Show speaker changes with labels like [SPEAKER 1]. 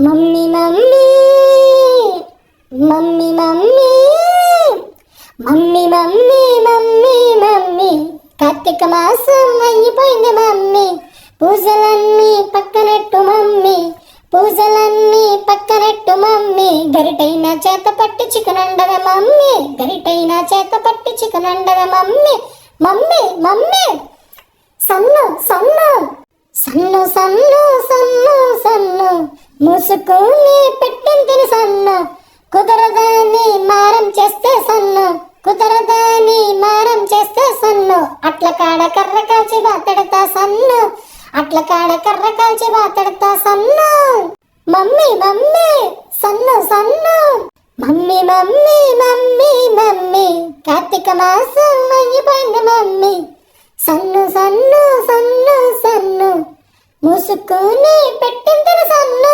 [SPEAKER 1] Mummy mummy. Mummy mummy. Mummy mummy mummy mummy. Karthika మాసం అయిపోయింది mummy. పూజలన్నీ పక్కనట్టు మమ్మీ. పూజలన్నీ పక్కనట్టు మమ్మీ. గరిటైన చేత పట్టి చికెన్ అండవ మమ్మీ. గరిటైన చేత పట్టి చికెన్ అండవ మమ్మీ. Mummy mummy. సన్ను సన్ను. సన్ను సన్ను సన్ను సన్ను మూసుకుని పెట్టింది సన్న. కుదరదాని మారం చేస్తే సన్ను. కుదరదని మారం చేస్తే సన్ను. అట్ల కాడ కర్ర కాల్చి బాతడతా సన్ను. అట్ల కాడ కర్ర కాల్చి బాతడతా సన్ను. మమ్మీ మమ్మీ సన్ను సన్ను. Mummy mummy mummy mummy. Karthika మాసం అయిపోయింది మమ్మీ. సన్ను సన్ను సన్ను సన్ను. మూసుకుని పెట్టింది సన్ను.